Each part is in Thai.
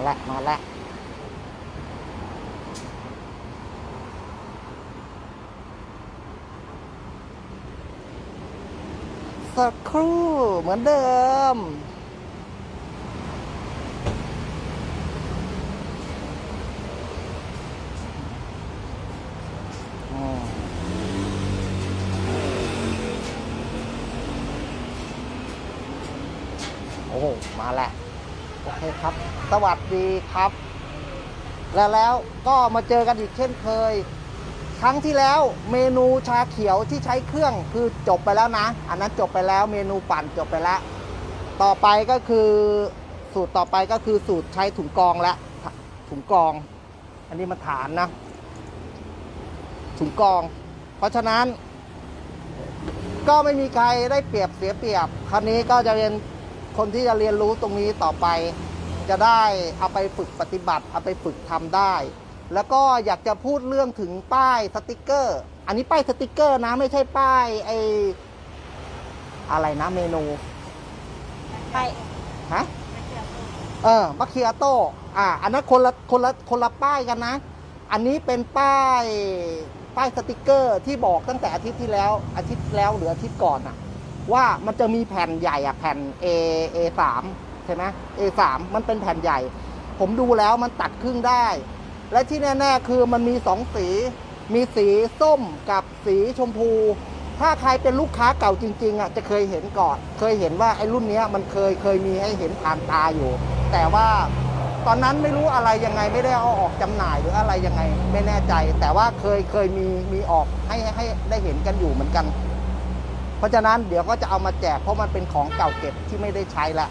มาละมาละสักครู่เหมือนเดิม อืมโอ้โห มาแล้ว โอเคครับ สวัสดีครับ แล้วแล้วก็มาเจอกันอีกเช่นเคย ครั้งที่แล้วเมนูชาเขียวที่ใช้เครื่องคือจบไปแล้วนะ อันนั้นจบไปแล้วเมนูปั่นจบไปแล้ว ต่อไปก็คือสูตรต่อไปก็คือสูตรใช้ถุงกองและถุงกอง อันนี้มาฐานนะ ถุงกอง เพราะฉะนั้น ก็ไม่มีใครได้เปรียบเสียเปรียบ คราวนี้ก็จะเรียนคนที่จะเรียนรู้ตรงนี้ต่อไป จะได้เอาไปฝึกปฏิบัติ เอาไปฝึกทำได้ แล้วก็อยากจะพูดเรื่องถึงป้ายสติกเกอร์ อันนี้ป้ายสติกเกอร์นะไม่ใช่ป้ายไออะไรนะเมนูไปฮะเออมะเคียโต้อ่าอันนั้นคนละคนละคนละป้ายกันนะ อันนี้เป็นป้ายป้ายสติกเกอร์ที่บอกตั้งแต่อาทิตย์ที่แล้วอาทิตย์แล้วหรืออาทิตย์ก่อนอะว่ามันจะมีแผ่นใหญ่อะแผ่น A A สาม ใช่ไหม A สามมันเป็นแผ่นใหญ่ ผมดูแล้วมันตัดครึ่งได้ และที่แน่ๆคือมันมีสองสี มีสีส้มกับสีชมพู ถ้าใครเป็นลูกค้าเก่าจริงๆอะจะเคยเห็นก่อน เคยเห็นว่าไอ้รุ่นนี้มันเคยเคยมีให้เห็นผ่านตาอยู่ แต่ว่าตอนนั้นไม่รู้อะไรยังไงไม่ได้เอาออกจำหน่ายหรืออะไรยังไงไม่แน่ใจ แต่ว่าเคยเคยมีมีออกให้ให้ได้เห็นกันอยู่เหมือนกัน เพราะฉะนั้นเดี๋ยวก็จะเอามาแจกเพราะมันเป็นของเก่าเก็บที่ไม่ได้ใช้ละ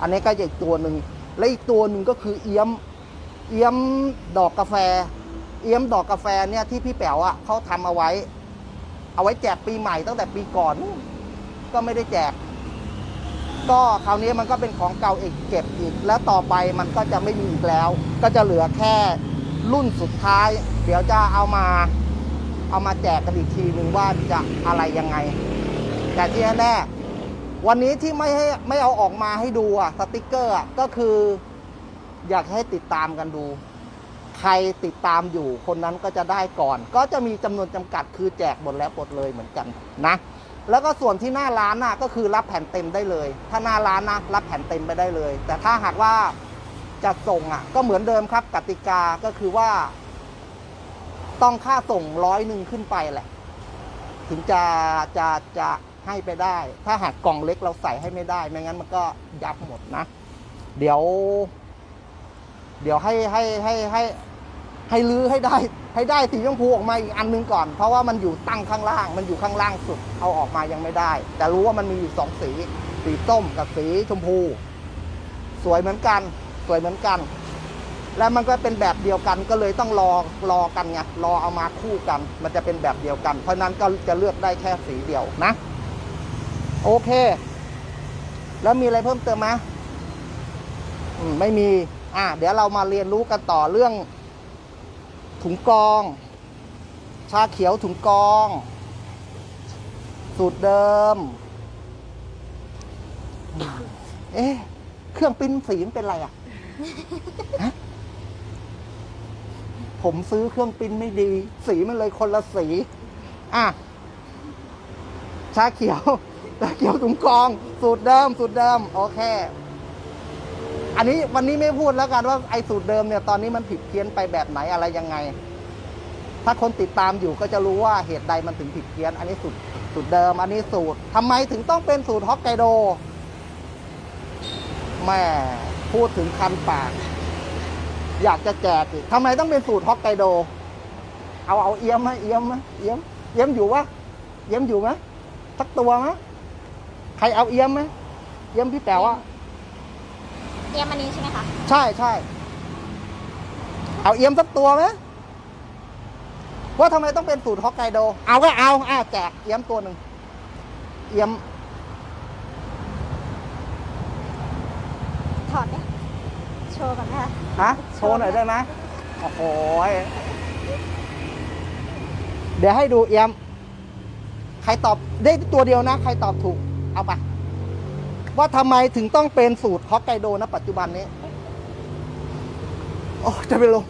อันนี้ก็อีกตัวหนึ่งและอีกตัวหนึ่งก็คือเอี้ยมเอี้ยมดอกกาแฟ เอี้ยมดอกกาแฟเนี่ยที่พี่แป๋วอะเขาทำเอาไว้ เอาไว้แจกปีใหม่ตั้งแต่ปีก่อน ก็ไม่ได้แจก ก็คราวนี้มันก็เป็นของเก่าอีกเก็บอีก แล้วต่อไปมันก็จะไม่มีอีกแล้ว ก็จะเหลือแค่รุ่นสุดท้าย เดี๋ยวจะเอามา เอามาแจกกันอีกทีหนึ่งว่าจะอะไรยังไง แต่ที่แน่ วันนี้ที่ไม่ให้ไม่เอาออกมาให้ดูอะสติกเกอร์อะก็คือ อยากให้ติดตามกันดู ใครติดตามอยู่คนนั้นก็จะได้ก่อน ก็จะมีจำนวนจำกัดคือแจกหมดแล้วหมดเลยเหมือนกันนะ แล้วก็ส่วนที่หน้าร้านน่ะก็คือรับแผ่นเต็มได้เลย ถ้าหน้าร้านนะรับแผ่นเต็มไปได้เลย แต่ถ้าหากว่าจะส่งอะ ก็เหมือนเดิมครับกติกาก็คือว่า ต้องค่าส่งร้อยหนึ่งขึ้นไปแหละ ถึงจะจะจะ ให้ไปได้ ถ้าหากกล่องเล็กเราใส่ให้ไม่ได้ ไม่งั้นมันก็ยับหมดนะ เดี๋ยว เดี๋ยวให้ให้ให้ให้ให้ลื้อให้ได้ ให้ได้สีชมพูออกมาอีกอันหนึงก่อน เพราะว่ามันอยู่ตั้งข้างล่าง มันอยู่ข้างล่างสุด เอาออกมายังไม่ได้ แต่รู้ว่ามันมีอยู่สองสี สีส้มกับสีชมพู สวยเหมือนกัน สวยเหมือนกัน แล้วมันก็เป็นแบบเดียวกัน ก็เลยต้องรอ รอกันไง รอเอามาคู่กัน มันจะเป็นแบบเดียวกัน เพราะนั้นก็จะเลือกได้แค่สีเดียวนะ โอเค แล้วมีอะไรเพิ่มเติมไหมไม่มี อะ เดี๋ยวเรามาเรียนรู้กันต่อเรื่อง ถุงกอง ชาเขียวถุงกอง สูตรเดิม เอ๊ะ เครื่องปิ้นสีมันเป็นไรอะฮะผมซื้อเครื่องปิ้นไม่ดี สีมันเลยคนละสี อะ ชาเขียว ชาเขียวถุงกอง สูตรเดิม สูตรเดิม โอเค อันนี้วันนี้ไม่พูดแล้วกันว่าไอ้สูตรเดิมเนี่ยตอนนี้มันผิดเพี้ยนไปแบบไหนอะไรยังไง ถ้าคนติดตามอยู่ก็จะรู้ว่าเหตุใดมันถึงผิดเพี้ยน อันนี้สูตรสูตรเดิม อันนี้สูตรทำไมถึงต้องเป็นสูตรฮอกไกโดแม่พูดถึงคันปาก อยากจะแจกอีกทำไมต้องเป็นสูตรฮอกไกโด เอาเอาเอี้ยมไหมเอี้ยมไหมเอี้ยมเอี้ยมอยู่วะเอี้ยมอยู่ไหมสักตัวไหม ใครเอาเอี้ยมไหมเอี้ยมพี่แป๋วอะเตรียมอันนี้ใช่ไหมคะ ใช่ใช่เอาเอี้ยมสักตัวไหมว่าทำไมต้องเป็นสูตรฮอกไกโด เอาก็เอาอ่าแจกเอี้ยมตัวหนึ่งเอี้ยม ถอดเนี่ยโชว์ก่อนนะคะฮะ โชว์หน่อยได้ไหมโอ้โหยเดี๋ยวให้ดูเอี้ยม ใครตอบได้ตัวเดียวนะ ใครตอบถูก เอาไปว่าทำไมถึงต้องเป็นสูตรฮอกไกโดนะปัจจุบันนี้ โอ้จะเป็นลม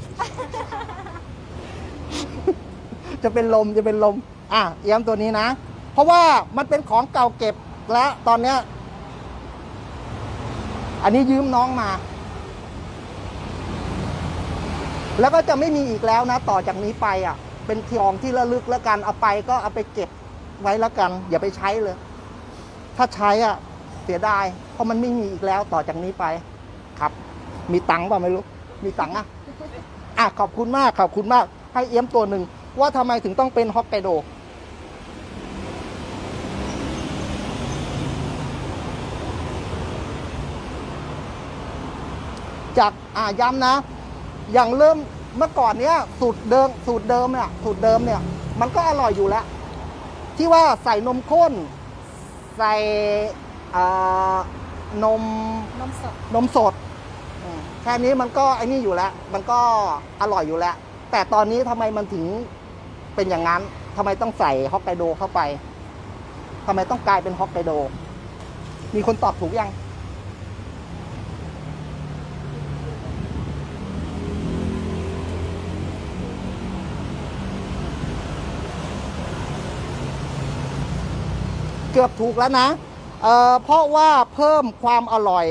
จะเป็นลมจะเป็นลม อะเอี้ยมตัวนี้นะ เพราะว่ามันเป็นของเก่าเก็บแล้วตอนเนี้ย อันนี้ยืมน้องมา แล้วก็จะไม่มีอีกแล้วนะ ต่อจากนี้ไปอะ เป็นทองที่ระลึกแล้วกันเอาไปก็เอาไปเก็บไว้แล้วกัน อย่าไปใช้เลย ถ้าใช้อะเสียดาย เพราะมันไม่มีอีกแล้วต่อจากนี้ไปครับ มีตังค์ป่าไม่รู้ มีตังค์อะอะขอบคุณมากขอบคุณมาก ให้เอี้ยมตัวหนึ่งว่าทำไมถึงต้องเป็นฮอกไกโดจากอ่าย้ำนะ อย่างเริ่มเมื่อก่อนเนี้ยสูตรเดิมสูตรเดิมเนี่ยสูตรเดิมเนี่ย มันก็อร่อยอยู่แล้ว ที่ว่าใส่นมข้น ใส่อ่านมนมสดนมสดอืมแค่นี้มันก็ไอ้นี่อยู่แล้ว มันก็อร่อยอยู่แล้ว แต่ตอนนี้ทำไมมันถึงเป็นอย่างนั้นทำไมต้องใส่ฮอกไกโดเข้าไปทำไมต้องกลายเป็นฮอกไกโด มีคนตอบถูกยัง เกือบถูกแล้วนะเเพราะว่าเพิ่มความอร่อย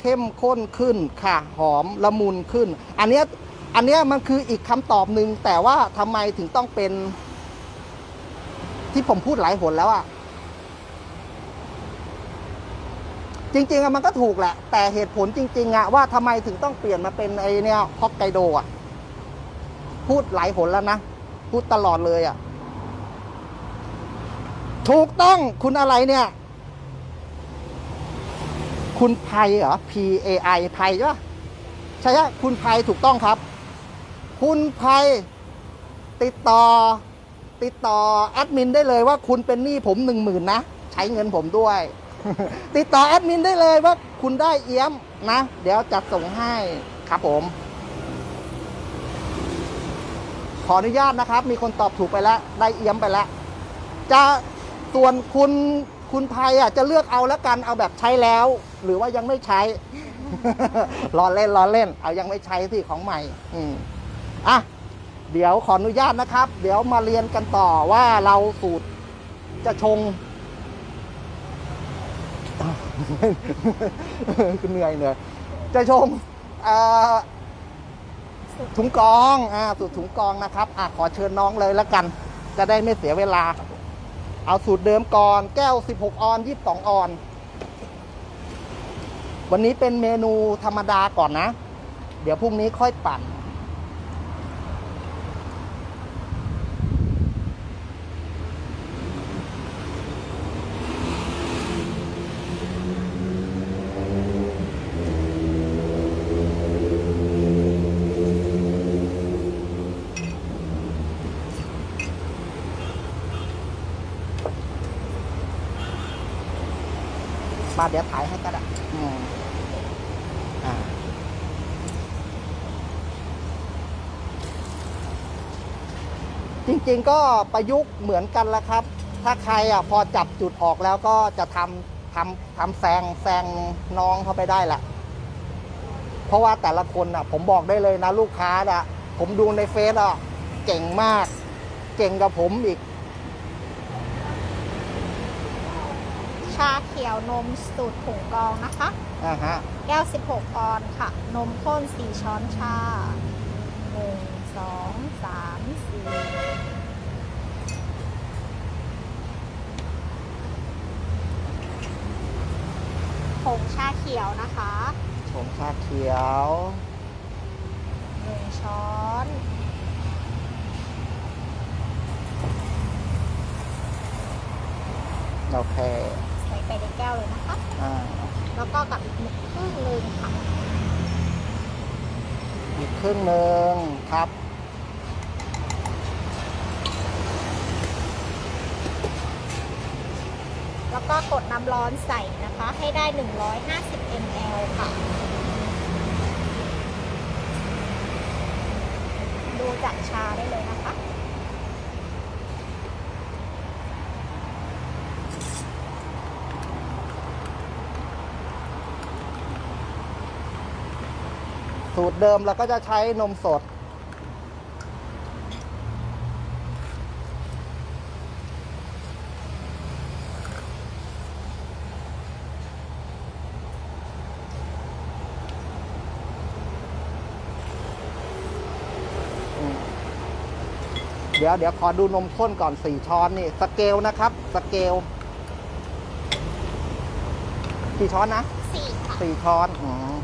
เข้มข้นขึ้นค่ะหอมละมุนขึ้น อันเนี้ยอันเนี้ยมันคืออีกคำตอบหนึ่งแต่ว่าทำไมถึงต้องเป็น ที่ผมพูดหลายหนแล้วอะจริงๆอะมันก็ถูกแหละ แต่เหตุผลจริง ๆอะว่าทำไมถึงต้องเปลี่ยนมาเป็นไอเนี่ยฮอกไกโดอะพูดหลายหนแล้วนะ พูดตลอดเลยอะ ถูกต้องคุณอะไรเนี่ย คุณไพเหรอ P A I ไพใช่ปะใช่คุณไพถูกต้องครับ คุณไพติดต่อ ติดต่อแอดมินได้เลยว่าคุณเป็นหนี้ผมหนึ่งหมื่นนะ ใช้เงินผมด้วย ติดต่อแอดมินได้เลยว่าคุณได้เอี้ยมนะ เดี๋ยวจัดส่งให้ครับผม ขออนุญาตนะครับ มีคนตอบถูกไปแล้ว ได้เอี้ยมไปแล้วจะ ส่วนคุณคุณไพอะจะเลือกเอาแล้วกันเอาแบบใช้แล้ว หรือว่ายังไม่ใช้ รอเล่นรอเล่น เอายังไม่ใช้สิของใหม่ อืมอะเดี๋ยวขออนุญาตนะครับ เดี๋ยวมาเรียนกันต่อว่าเราสูตรจะชงเหนื่อยเหนื่อยจะชงถุงกองอ่าสูตรถุงกองนะครับอะขอเชิญน้องเลยแล้วกัน จะได้ไม่เสียเวลา เอาสูตรเดิมก่อนแก้ว 16 ออน 22 ออน วันนี้เป็นเมนูธรรมดาก่อนนะ เดี๋ยวพรุ่งนี้ค่อยปั่น มาเดี๋ยวถ่ายให้ก็ได้อืมอ่าจ ริง ๆ ก็ประยุกต์เหมือนกันละครับ ถ้าใครอะพอจับจุดออกแล้วก็จะทำทำทำแซงแซงน้องเข้าไปได้แหละเพราะว่าแต่ละคนอะ ผมบอกได้เลยนะ ลูกค้าอะ ผมดูในเฟซอะเก่งมาก เก่งกับผมอีก ชาเขียวนมสูตรผงกรองนะคะ อ่าฮะ แก้ว 16 ออนค่ะ นมข้น 4 ช้อนชา 1 2 3 4 งชาเขียวนะคะชงชาเขียว1ช้อน โอเค ใส่ไปในแก้วเลยนะคะ อ่าแล้วก็กับอีกครึ่งหนึ่งค่ะ อีกครึ่งหนึ่งครับ แล้วก็กดน้ำร้อนใส่นะคะ ให้ได้ 150 ml ค่ะ ดูจากชาได้เลยนะคะสูตรเดิมเราก็จะใช้นมสด ดี๋ยวเดี๋ยวขอดูนมข้นก่อนสี่ช้อนนี่สเกลนะครับสเกลกี่ช้อนนะสี่ค่ะสี่ช้อนอม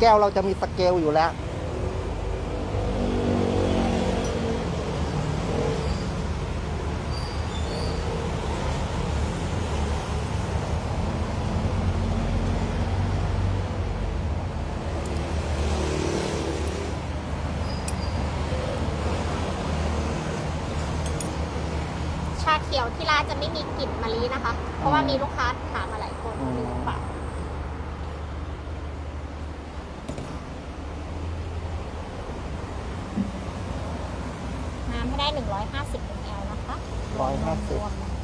แก้วเราจะมีสเกลอยู่แล้ว เขียวที่ร้านจะไม่มีกลิ่นมะลินะคะ เพราะว่ามีลูกค้าถามมาหลายคน อืม ลืมปะน้ำให้ได้ 150 ml นะคะ ร้อยห้าสิบ รวมๆ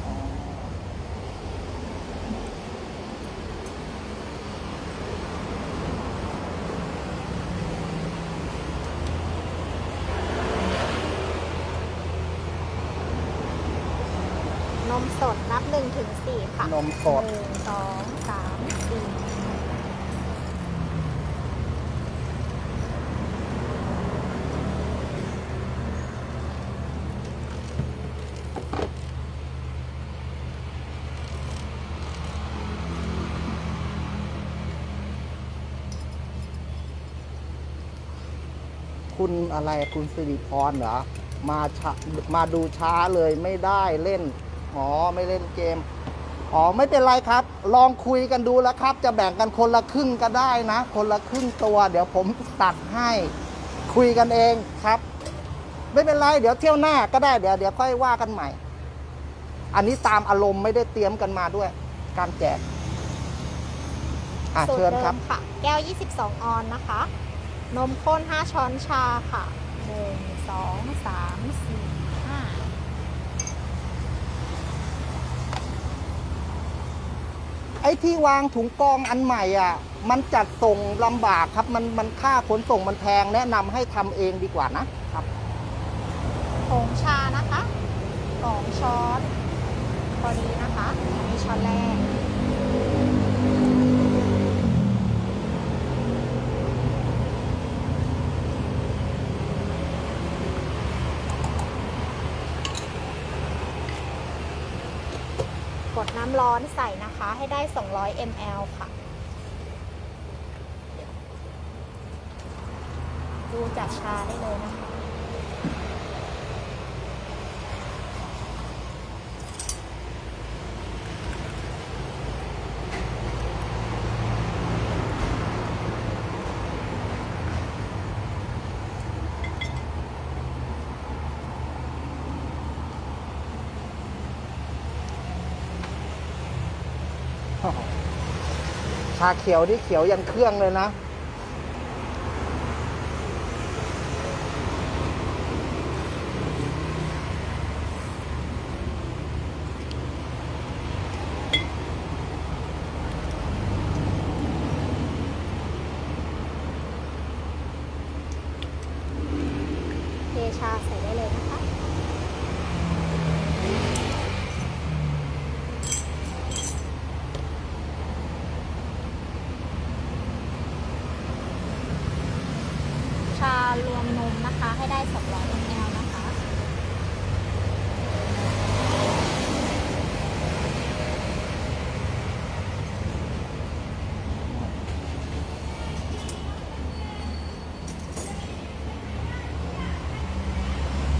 นมสดนับ1ถึง4ค่ะ นมสด หนึ่งสองสามสี่ คุณอะไรคุณสิริพรเหรอมาช้ามาดูช้าเลยไม่ได้เล่นอ๋อไม่เล่นเกมอ๋อไม่เป็นไรครับ ลองคุยกันดูแล้วครับ จะแบ่งกันคนละครึ่งก็ได้นะ คนละครึ่งตัว เดี๋ยวผมตัดให้คุยกันเองครับ ไม่เป็นไรเดี๋ยวเที่ยวหน้าก็ได้เดี๋ยวเดี๋ยวค่อยว่ากันใหม่ อันนี้ตามอารมณ์ไม่ได้เตรียมกันมาด้วย การแจกอะสูตเชิรญเดิครับมค่ะแก้ว 22 ออนนะคะ นมข้น 5 ช้อนชาค่ะ1 2 3 4 5ไอ้ที่วางถุงกรองอันใหม่อะ มันจัดส่งลำบากครับ มันมันค่าขนส่งมันแพงแนะนำให้ทำเองดีกว่านะครับผงชานะคะ2ช้อนพอดีนะคะอันนี้ช้อนแรกำร้อนใส่นะคะให้ได้ 200 ml ค่ะ ดูจากชาได้เลยนะคะ ชาเขียวนี่เขียวยันเครื่องเลยนะ เทชาใส่ได้เลยนะคะ ชารวมนมนะคะ ให้ได้ 200 ml นะคะ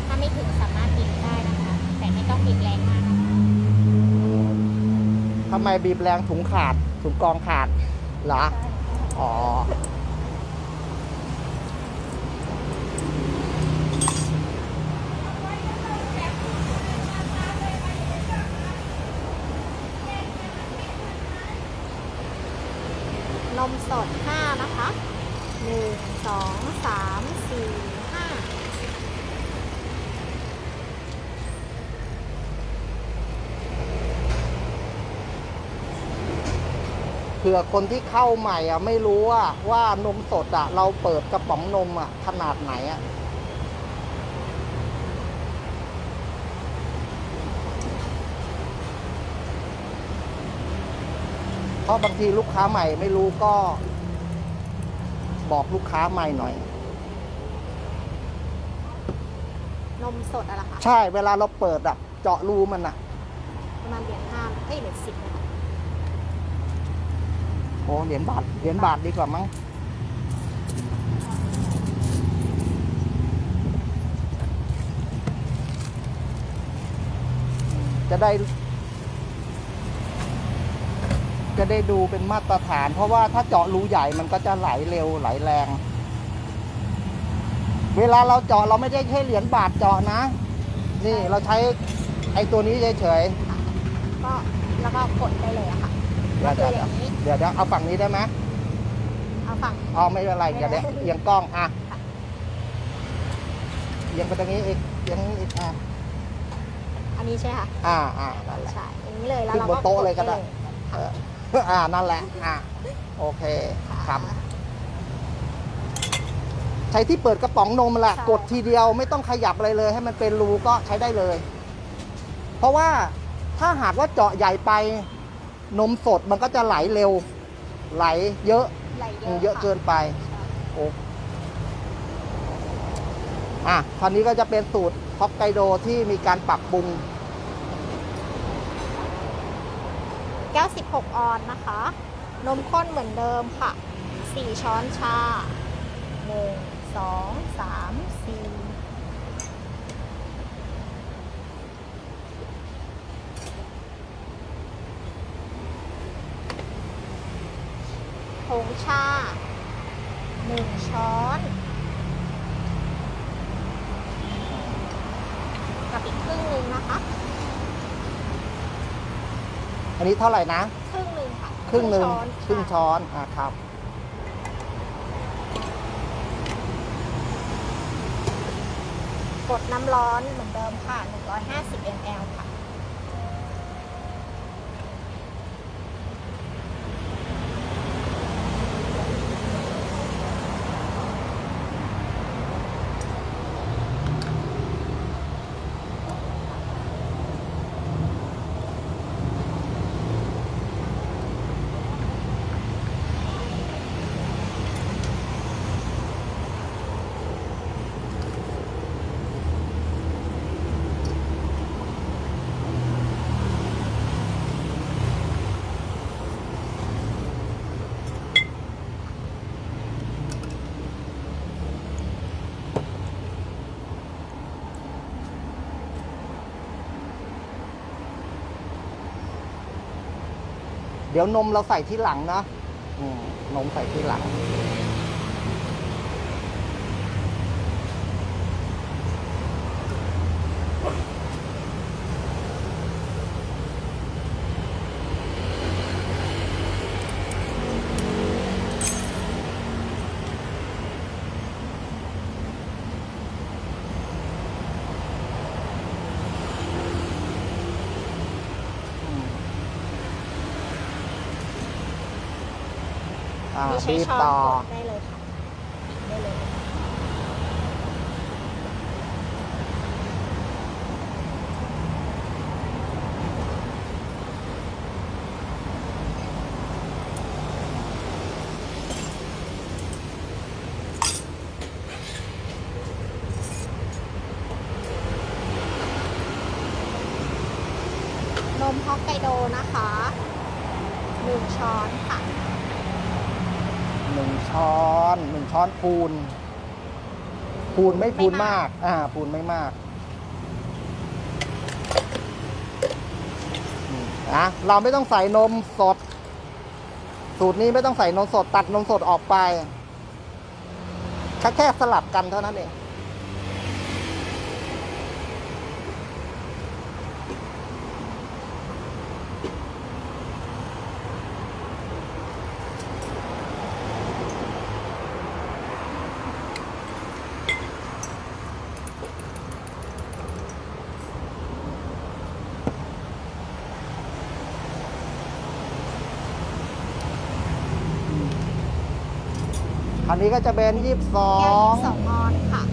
ถ้าไม่ถึงสามารถ บีบได้นะคะ แต่ไม่ต้องบีบแรงมากนะคะทำไมบีบแรงถุงขาดถุงกรองขาดเหรอ อ๋อ นมสด 5 นะคะ 1 2 3 4 5 ผื่อคนที่เข้าใหม่อะไม่รู้ว่าว่านมสดอะ เราเปิดกระป๋องนมอะ ขนาดไหนอะเพราะบางทีลูกค้าใหม่ไม่รู้ก็ บอกลูกค้าใหม่หน่อย นมสดอะไรอคะใช่เวลาเราเปิดอะ เจาะรูมันอะประมาณเหรียญห้าเอ้ยเหรียญสิบนะคะ โอ้เหรียญบาทเหรียญบาทดีกว่ามั้งจะได้ จะได้ดูเป็นมาตรฐาน เพราะว่าถ้าเจาะรูใหญ่มันก็จะไหลเร็วไหลแรง เวลาเราเจาะเราไม่ได้ใช้เหรียญบาทเจาะนะ นี่เราใช้ไอ้ตัวนี้เฉยก็แล้วก็กดได้เลยอะค่ะ ๆเดี๋ยวก็เดี๋คือยวอย่างนี้เดี๋ยวเดี๋ยวเอาฝั่งนี้ได้ไหมเอาฝั่งอ๋อไม่เป็นไรไม่เดี๋ยวได้เดี๋ยวเอียงกล้องอะค่ะเอียงไปตรงนี้อีกเอียงนี้อีกอะอันนี้ใช่ไหมค่ะ อ่าอ่านั่นแหละใช่อย่างนี้เลยแล้วขึ้นเราบก็นโต๊ะเลยก็ได้ดเอออ่านั่นแหละอะโอเคครับะใช้ที่เปิดกระป๋องนมแหละ ใช่ กดทีเดียวไม่ต้องขยับอะไรเลย ให้มันเป็นรูก็ใช้ได้เลย เพราะว่าถ้าหากว่าเจาะใหญ่ไป นมสดมันก็จะไหลเร็ว ไหลเยอะ ไหลเยเยอะอะค่เกินไปใช่โอ้อะคราวนี้ก็จะเป็นสูตรฮอกไกโดที่มีการปรับปรุงแก้ว16ออนนะคะ นมข้นเหมือนเดิมค่ะ 4 ช้อนชา 1 2 3 4 ผ งชา1ช้อนกับอีกครึ่งหนึ่งนะคะ อันนี้เท่าไหร่นะ ครึ่งหนึ่งค่ะครึ่งหนึ่งช้อนครึ่งค่ะช้อนอะครับ กดน้ำร้อนเหมือนเดิมค่ะ 150 ml ค่ะ เดี๋ยวนมเราใส่ที่หลังนะนมใส่ที่หลัง บีบช้อนต่อกดได้เลยค่ะบีบได้เลยนมฮอกไกโดนะคะหนึ่งช้อนค่ะหนึ่ง ช้อนหนึ่งช้อนพูน พูนไม่พูนไม่มามากกอ่า พูนไม่มากอืมนะเราไม่ต้องใส่นมสด สูตรนี้ไม่ต้องใส่นมสด ตัดนมสดออกไปแค่แค่สลับกันเท่านั้นเอง อันนี้ก็จะเป็นยี่สิบสอแก้วงสองออนค่ะ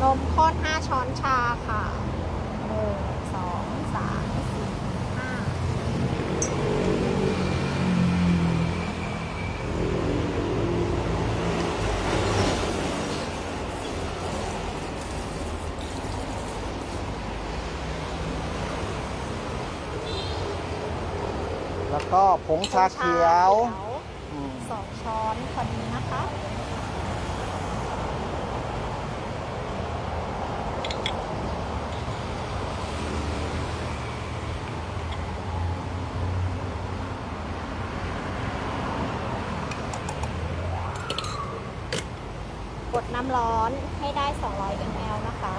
นมข้นห้าช้อนชาค่ะ 1 2 3 4 5 แล้วก็ผ งชาเขียวอืมสองช้อนพอดีนะคะ กดน้ำร้อนให้ได้ 200 ml นะคะ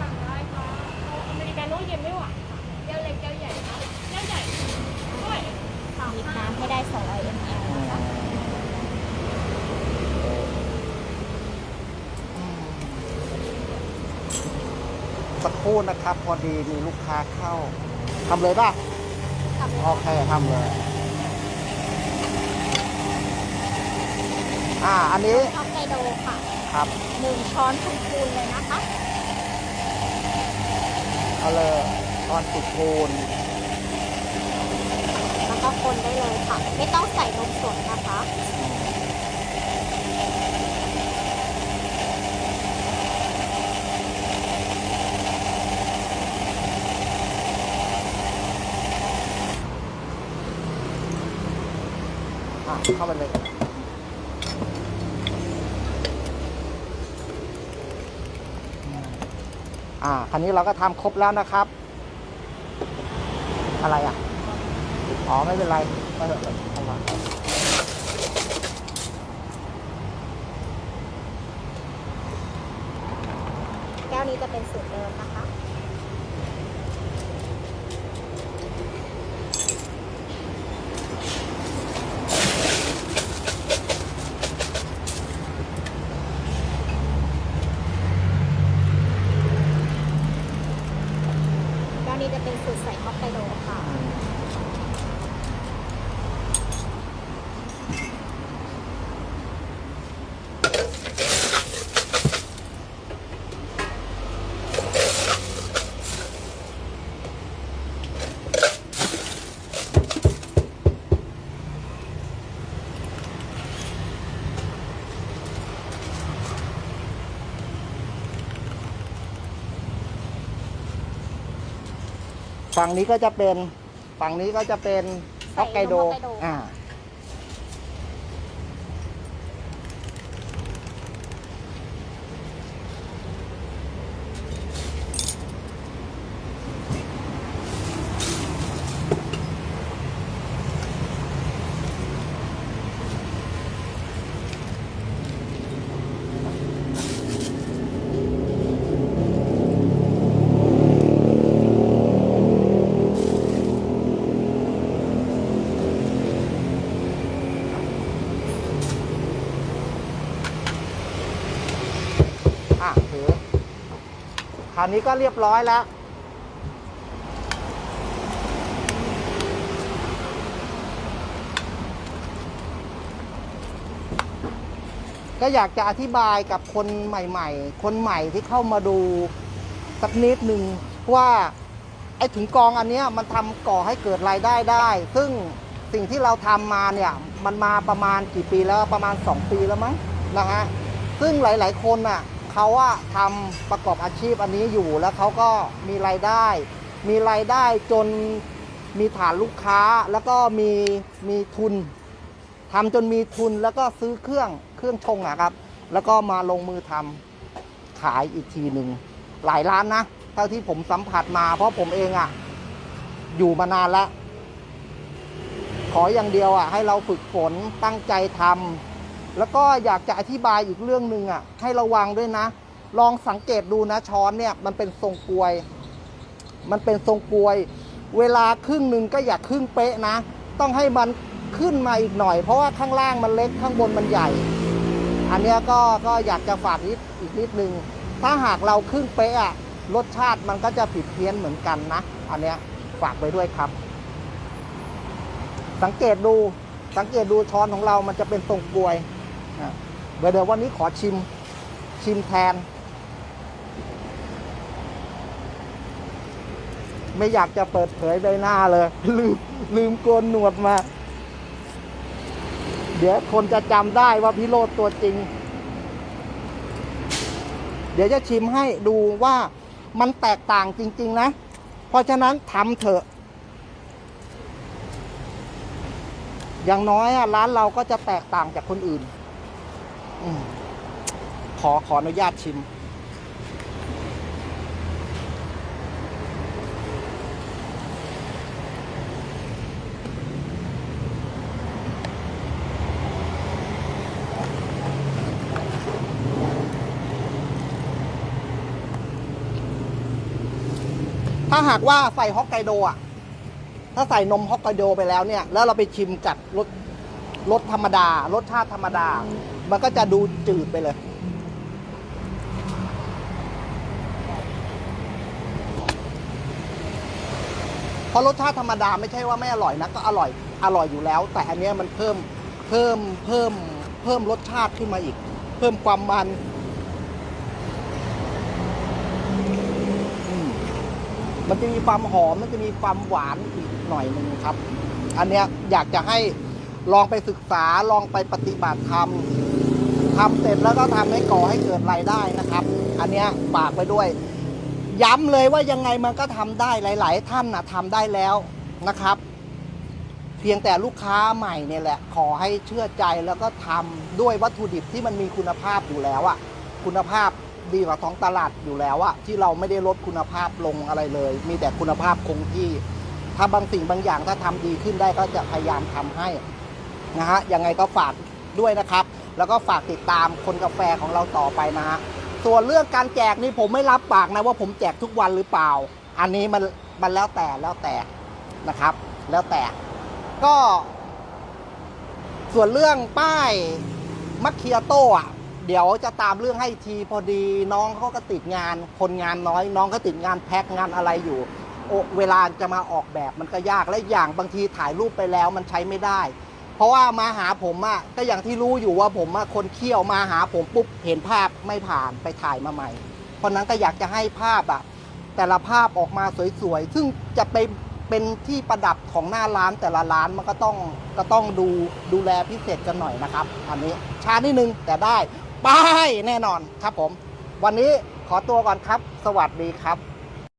สั่งได้ค่ะเอาอเมริกาโน่เย็นไม่หวานค่ะแก้วเล็กแก้วใหญ่ค่ะแก้วใหญ่ด้วยสาม บีบ ห้า น้ำให้ได้ 200 ml นะคะ สักค รู่นะครับ พอดีมีลูกค้าเข้าทำเลยป่ะทำเลยโอเคทำเลย อ่า อันนี้ฮอกไกโดค่ะ ครับหนึ่งช้อนคูณๆเลยนะคะ เอาเลยตอนติดคูณแล้วก็คนได้เลยค่ะ ไม่ต้องใส่นมสดนะคะ อะ เข้าไปเลยอ่าคันนี้เราก็ทำครบแล้วนะครับ อะไรอะ อ๋อ ไม่เป็นไรไม่เป็นไรเอามาแก้วนี้จะเป็นสูตรเดิมนะคะ แก้วนี้จะเป็นสูตร ใส่ฮอกไกโดค่ะ ฝั่งนี้ก็จะเป็นฝั่งนี้ก็จะเป็นฮใส่อกไกโดนมฮอกไกโด อ่าาวนี้ก็เรียบร้อยแล้ว ก็อยากจะอธิบายกับคนใหม่ ๆ คนใหม่ที่เข้ามาดูสักนิดหนึ่งว่าไอ้ถุงกองอันนี้มันทำก่อให้เกิดรายได้ได้ ซึ่งสิ่งที่เราทำมาเนี่ย มันมาประมาณกี่ปีแล้วประมาณ 2 ปีแล้วมั้งนะฮะซึ่งหลาย ๆ คนอะ เขาอะทำประกอบอาชีพอันนี้อยู่แล้วเขาก็มีรายได้ มีรายได้จนมีฐานลูกค้าแล้วก็มีมีทุนทำจนมีทุนแล้วก็ซื้อเครื่องเครื่องชงอะครับ แล้วก็มาลงมือทำขายอีกทีหนึ่งหลายร้านนะเท่าที่ผมสัมผัสมา เพราะผมเองอะอยู่มานานแล้ว ขออย่างเดียวอะ่ะให้เราฝึกฝนตั้งใจทำ แล้วก็อยากจะอธิบายอีกเรื่องหนึ่งอะ ให้ระวังด้วยนะ ลองสังเกตดูนะช้อนเนี่ยมันเป็นทรงกลวย มันเป็นทรงกลวย เวลาครึ่งหนึ่งก็อย่าครึ่งเป๊ะนะ ต้องให้มันขึ้นมาอีกหน่อย เพราะว่าข้างล่างมันเล็กข้างบนมันใหญ่ อันนี้ก็ก็อยากจะฝากนิดอีกนิดนึง ถ้าหากเราครึ่งเป๊ะอะรสชาติมันก็จะผิดเพี้ยนเหมือนกันนะ อันเนี้ยฝากไปด้วยครับ สังเกตดูสังเกตดูช้อนของเรามันจะเป็นทรงกลวย เดี๋ยวเดี๋ยววันนี้ขอชิมชิมแทน ไม่อยากจะเปิดเผยใบหน้าเลย ลืมลืมโกนหนวดมา เดี๋ยวคนจะจำได้ว่าพี่โรดตัวจริง เดี๋ยวจะชิมให้ดูว่ามันแตกต่างจริง ๆ นะ เพราะฉะนั้นทำเถอะ อย่างน้อยร้านเราก็จะแตกต่างจากคนอื่น อมขอขออนุญาตชิม ถ้าหากว่าใส่ฮอกไกโดอะ ถ้าใส่นมฮอกไกโดไปแล้วเนี่ย แล้วเราไปชิมกับรสรสธรรมดารสชาติธรรมดา มันก็จะดูจืดไปเลย เพราะรสชาติธรรมดาไม่ใช่ว่าไม่อร่อยนะก็อร่อย อร่อยอยู่แล้ว แต่อันนี้มันเพิ่มเพิ่มเพิ่มเพิ่มรสชาติขึ้นมาอีก เพิ่มความมันมันจะมีความหอม มันจะมีความหวานอีกหน่อยหนึ่งครับ อันเนี้ยอยากจะให้ลองไปศึกษา ลองไปปฏิบัติทำ ทำเสร็จแล้วก็ทำให้ก่อให้เกิดรายได้นะครับ อันเนี้ยฝากไปด้วย ย้ำเลยว่ายังไงมันก็ทำได้หลาย ๆ ท่านนะทำได้แล้วนะครับ เพียงแต่ลูกค้าใหม่เนี่ยแหละ ขอให้เชื่อใจแล้วก็ทำด้วยวัตถุดิบที่มันมีคุณภาพอยู่แล้วอะคุณภาพดีกว่าท้องตลาดอยู่แล้วอะที่เราไม่ได้ลดคุณภาพลงอะไรเลย มีแต่คุณภาพคงที่ ถ้าบางสิ่งบางอย่างถ้าทำดีขึ้นได้ก็จะพยายามทำให้นะฮะยังไงก็ฝาก ด้วยนะครับ แล้วก็ฝากติดตามคนกาแฟของเราต่อไปนะฮะส่วนเรื่องการแจกนี่ผมไม่รับปากนะว่าผมแจกทุกวันหรือเปล่า อันนี้มันมันแล้วแต่แล้วแต่นะครับ แล้วแต่ก็ ส่วนเรื่องป้ายมัคคิอาโต้อะเดี๋ยวจะตามเรื่องให้ทีพอดีน้องเขาก็ติดงานคนงานน้อย น้องก็ติดงานแพ็คงานอะไรอยู่โอเวลาจะมาออกแบบมันก็ยากและอย่างบางทีถ่ายรูปไปแล้วมันใช้ไม่ได้ เพราะว่ามาหาผมอะก็อย่างที่รู้อยู่ว่าผมอะคนเคี่ยวมาหาผมปุ๊บเห็นภาพไม่ผ่านไปถ่ายมาใหม่ เพราะนั้นก็อยากจะให้ภาพอะแต่ละภาพออกมาสวยๆ ซึ่งจะไปเป็นที่ประดับของหน้าร้านแต่ละร้านมันก็ต้องก็ต้องดูดูแลพิเศษกันหน่อยนะครับ อันนี้ช้านิดนึงแต่ได้ป้ายแน่นอนครับผม วันนี้ขอตัวก่อนครับ สวัสดีครับ